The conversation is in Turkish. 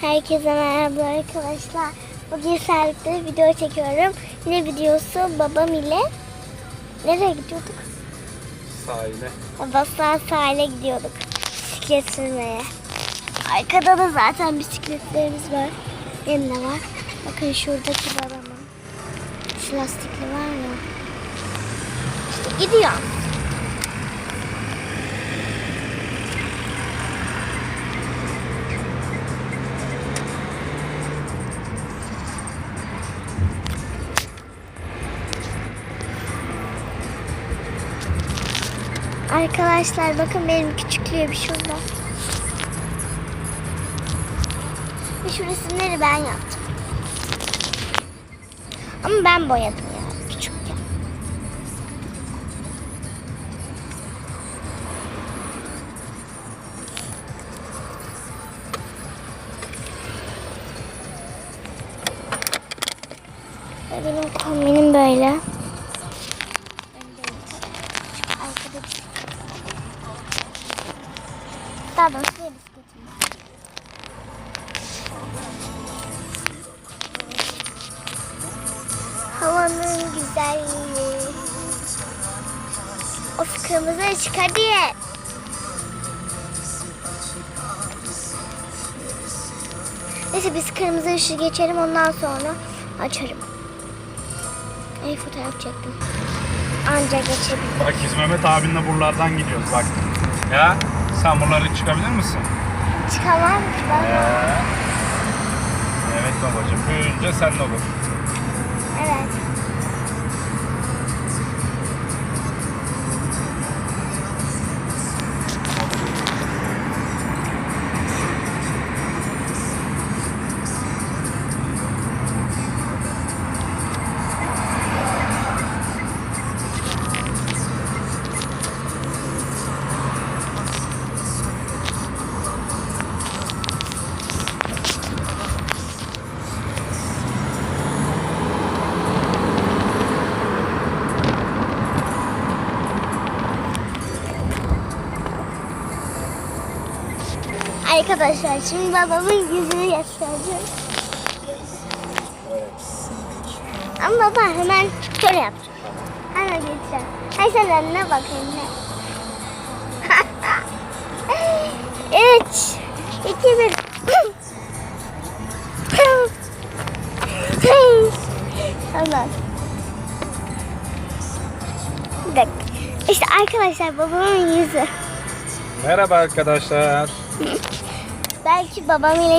Herkese merhaba arkadaşlar. Bugün servisde video çekiyorum. Ne videosu babam ile nereye gidiyorduk? Sahile. Bastan sahile gidiyorduk. Bisiklet sürmeye. Arkada da zaten bisikletlerimiz var. Benim de var. Bakın şuradaki babamın. Şu lastikli var ya. İşte gidiyor. Arkadaşlar bakın benim küçüklüğüm şurada. Ve şu resimleri ben yaptım. Ama ben boyadım ya küçükken. Benim kombinim böyle. Daha doğrusu benim bisikletim var. Havanın güzelliği. Of kırmızı ışık hadi. Neyse biz kırmızı ışığı geçelim ondan sonra açarım. İyi fotoğraf çektim. Anca geçebilirim. Bak biz Mehmet abinle buralardan gidiyoruz bak. Ya sen buraları çıkabilir misin? Çıkamam ki baba. Ee, evet babacığım. Büyüyünce sen de olur. Evet. Arkadaşlar şimdi babamın yüzünü göstereceğim. Ama baba hemen şöyle yapacağım. Hemen geçeceğim. Hay sen önüne bak önüne. Üç, iki, bir. tamam. Bir dakika. İşte arkadaşlar babamın yüzü. Merhaba arkadaşlar. Belki babam ile